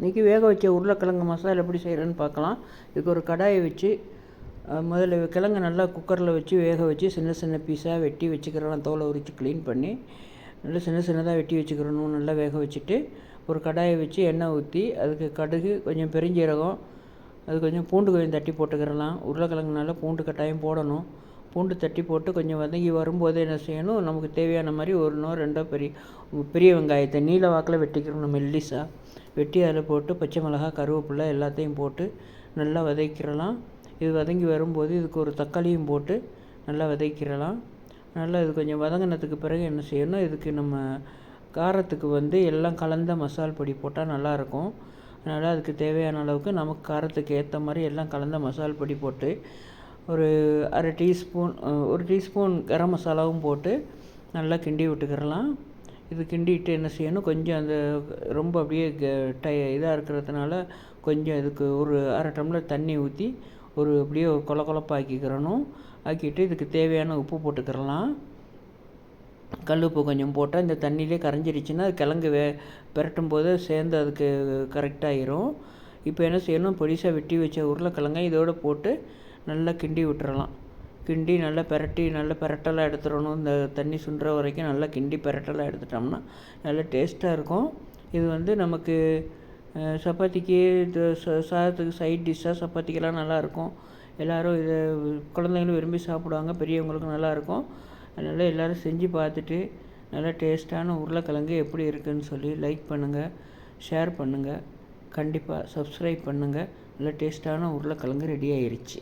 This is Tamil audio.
இன்றைக்கி வேக வச்ச உருளைக்கிழங்கு மசாலா எப்படி செய்கிறேன்னு பார்க்கலாம். இதுக்கு ஒரு கடாயை வச்சு முதல்ல கிழங்கு நல்லா குக்கரில் வச்சு வேக வச்சு சின்ன சின்ன பீஸாக வெட்டி வச்சுக்கிறலாம் தோலை உரித்து க்ளீன் பண்ணி நல்லா சின்ன சின்னதாக வெட்டி வச்சுக்கிறணும். நல்லா வேக வச்சுட்டு ஒரு கடாயை வச்சு எண்ணெய் ஊற்றி அதுக்கு கடுகு கொஞ்சம் பெருஞ்சீரகம் அது கொஞ்சம் பூண்டு கொஞ்சம் தட்டி போட்டுக்கிறலாம். உருளைக்கிழங்குனால பூண்டு கட்டாயம் போடணும். பூண்டு தட்டி போட்டு கொஞ்சம் வதங்கி வரும்போது என்ன செய்யணும்? நமக்கு தேவையான மாதிரி ஒன்றோ ரெண்டோ பெரிய பெரிய வெங்காயத்தை நீல வாக்கில் வெட்டிக்கிறணும் மெல்லிஸாக வெட்டி அதில் போட்டு பச்சை மிளகாய் கருவேப்பிலை எல்லாத்தையும் போட்டு நல்லா வதக்கிடலாம். இது வதங்கி வரும்போது இதுக்கு ஒரு தக்காளியும் போட்டு நல்லா வதக்கிடலாம். நல்லா இது கொஞ்சம் வதங்கினதுக்கு பிறகு என்ன செய்யணும் இதுக்கு நம்ம காரத்துக்கு வந்து எல்லாம் கலந்த மசால் பொடி போட்டால் நல்லாயிருக்கும். அதனால் அதுக்கு தேவையான அளவுக்கு நமக்கு காரத்துக்கு ஏற்ற மாதிரி எல்லாம் கலந்த மசால் பொடி போட்டு ஒரு அரை டீஸ்பூன் ஒரு டீஸ்பூன் கரம் மசாலாவும் போட்டு நல்லா கிண்டி விட்டுக்கிறலாம் இது கிண்டிட்டு என்ன செய்யணும்? கொஞ்சம் அந்த ரொம்ப அப்படியே க- டை இதாக இருக்கிறதுனால கொஞ்சம் இதுக்கு ஒரு அரை டம்ளர் தண்ணி ஊற்றி ஒரு அப்படியே ஒரு கொல கொலப்பாக்கிக்கிறணும் ஆக்கிட்டு இதுக்கு தேவையான உப்பு போட்டுக்கிறலாம். கல் உப்பு கொஞ்சம் போட்டால் இந்த தண்ணியிலே கரைஞ்சிருச்சுன்னா அது கிழங்கு வே பிரட்டும் போது சேர்ந்து அதுக்கு கரெக்டாகிரும் இப்போ என்ன செய்யணும்? பொடிசாக வெட்டி வச்ச உருளைக்கிழங்கை இதோட போட்டு நல்லா கிண்டி விட்டுறலாம். கிண்டி நல்லா பிரட்டி நல்லா பெரட்டலாக எடுத்துடணும். இந்த தண்ணி சுண்டுற வரைக்கும் நல்லா கிண்டி பெரட்டலாக எடுத்துட்டோம்னா நல்லா டேஸ்ட்டாக இருக்கும். இது வந்து நமக்கு சப்பாத்திக்கு இது ச- சாதத்துக்கு சைட் டிஷ்ஷாக சப்பாத்திக்கெல்லாம் நல்லாயிருக்கும் எல்லோரும் இதை குழந்தைங்களும் விரும்பி சாப்பிடுவாங்க. பெரியவங்களுக்கும் நல்லாயிருக்கும் அதனால் எல்லோரும் செஞ்சு பார்த்துட்டு நல்லா டேஸ்ட்டான உருளைக்கிழங்கு எப்படி இருக்குதுன்னு சொல்லி லைக் பண்ணுங்கள் ஷேர் பண்ணுங்கள் கண்டிப்பாக சப்ஸ்கிரைப் பண்ணுங்கள் நல்லா டேஸ்ட்டான உருளைக்கிழங்கு ரெடி ஆயிடுச்சு